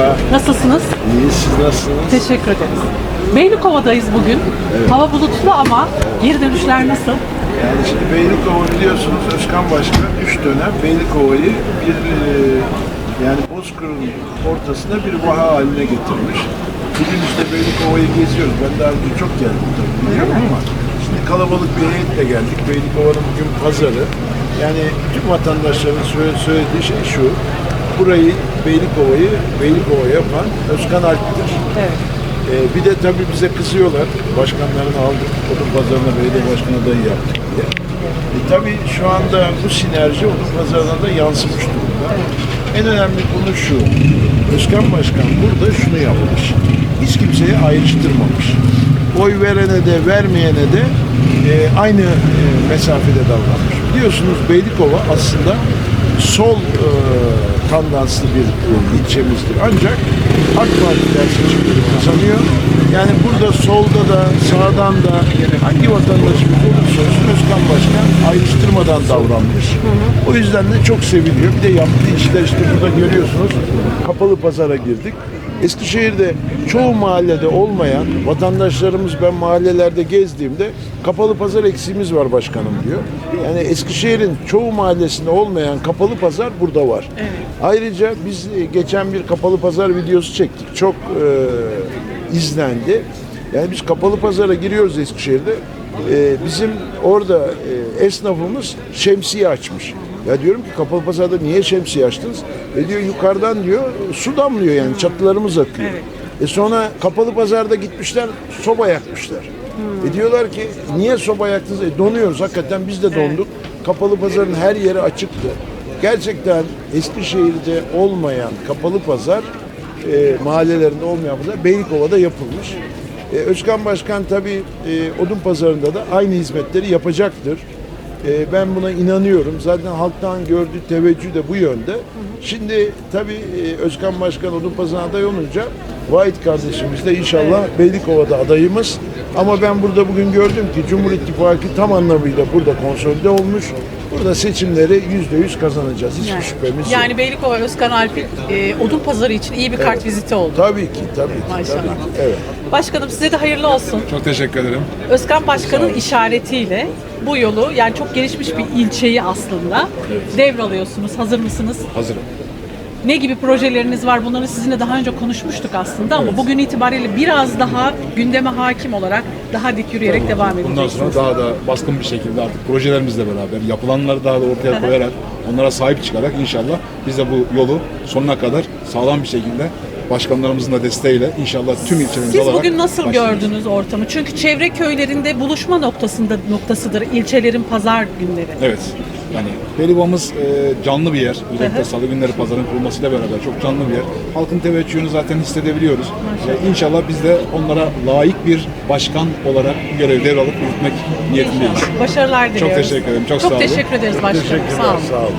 Merhaba. Nasılsınız? İyi, siz nasılsınız? Teşekkür ederiz. Beylikova'dayız bugün. Hava bulutlu ama geri dönüşler nasıl? Yani şimdi Beylikova biliyorsunuz Özkan Başkan 3 dönem Beylikova'yı bir e, yani Bozkır'ın ortasına bir vaha haline getirmiş. Bugün işte Beylikova'yı geziyoruz. Ben daha önce çok geldim tabii biliyorum ama şimdi kalabalık bir heyetle geldik. Beylikova'nın bugün pazarı. Yani tüm vatandaşların söyle- söylediği şey şu. Burayı Beylikova'yı Beylikova yapan Özkan Alp'tir. Evet. Ee, bir de tabii bize kızıyorlar. Başkanlarını aldık. Odun pazarına belediye başkan adayı yaptık diye. E, tabii şu anda bu sinerji odun pazarına da yansımış durumda. En önemli konu şu. Özkan Başkan burada şunu yapmış. Hiç kimseyi ayrıştırmamış. Oy verene de vermeyene de e, aynı e, mesafede davranmış. Biliyorsunuz Beylikova aslında sol e, tandanslı bir ilçemizdir. Ancak AK Partiler seçimleri kazanıyor. Yani burada solda da sağdan da hangi vatandaşımız olursa olsun Özkan Başkan ayrıştırmadan davranmış. O yüzden de çok seviliyor. Bir de yaptığı işler işte burada görüyorsunuz. Kapalı pazara girdik. Eskişehir'de çoğu mahallede olmayan vatandaşlarımız ben mahallelerde gezdiğimde kapalı pazar eksiğimiz var başkanım diyor. Yani Eskişehir'in çoğu mahallesinde olmayan kapalı pazar burada var. Ayrıca biz e, geçen bir kapalı pazar videosu çektik. Çok e, izlendi. Yani biz kapalı pazara giriyoruz Eskişehir'de. E, bizim orada e, esnafımız şemsiye açmış. Ya diyorum ki kapalı pazarda niye şemsiye açtınız? E diyor yukarıdan diyor su damlıyor yani çatılarımız akıyor. Evet. E sonra kapalı pazarda gitmişler soba yakmışlar. E diyorlar ki niye soba yaktınız? E donuyoruz hakikaten biz de donduk. Kapalı pazarın her yeri açıktı. Gerçekten Eskişehir'de olmayan kapalı pazar e, mahallelerinde olmayan pazar Beylikova'da yapılmış. E, Özkan Başkan tabii e, odun pazarında da aynı hizmetleri yapacaktır. E, ben buna inanıyorum. Zaten halktan gördüğü teveccüh de bu yönde. Şimdi tabii e, Özkan Başkan odun pazarına aday olunca Vahit kardeşimiz de inşallah Beylikova'da adayımız. Ama ben burada bugün gördüm ki Cumhur İttifakı tam anlamıyla burada konsolide olmuş. Burada seçimleri yüzde yüz kazanacağız. Hiçbir Yani, şüphemiz yok. yani Beylikova Özkan Alp'in e, odun pazarı için iyi bir kart viziti oldu. Tabii ki, tabii ki. Maşallah. Tabii ki. Evet. Başkanım size de hayırlı olsun. Çok teşekkür ederim. Özkan Başkan'ın işaretiyle bu yolu yani çok gelişmiş bir ilçeyi aslında devralıyorsunuz. Hazır mısınız? Hazırım. Ne gibi projeleriniz var? Bunları sizinle daha önce konuşmuştuk aslında ama bugün itibariyle biraz daha gündeme hakim olarak daha dik yürüyerek devam Bundan edeceksiniz. sonra daha da baskın bir şekilde artık projelerimizle beraber yapılanları daha da ortaya koyarak onlara sahip çıkarak inşallah biz de bu yolu sonuna kadar sağlam bir şekilde başkanlarımızın da desteğiyle inşallah tüm ilçemizi Siz bugün nasıl başlayacağız. gördünüz ortamı? Çünkü çevre köylerinde buluşma noktasında noktasıdır ilçelerin pazar günleri. Evet. Yani Pelivamız e, canlı bir yer. Özellikle salı günleri pazarın kurulmasıyla beraber çok canlı bir yer. Halkın teveccühünü zaten hissedebiliyoruz. E, inşallah biz de onlara layık bir başkan olarak görev devralıp yürütmek niyetindeyiz. Başarılar diliyoruz. teşekkür ederim, çok sağ olun. teşekkür ederiz başkanım. Sağ olun. Sağ olun.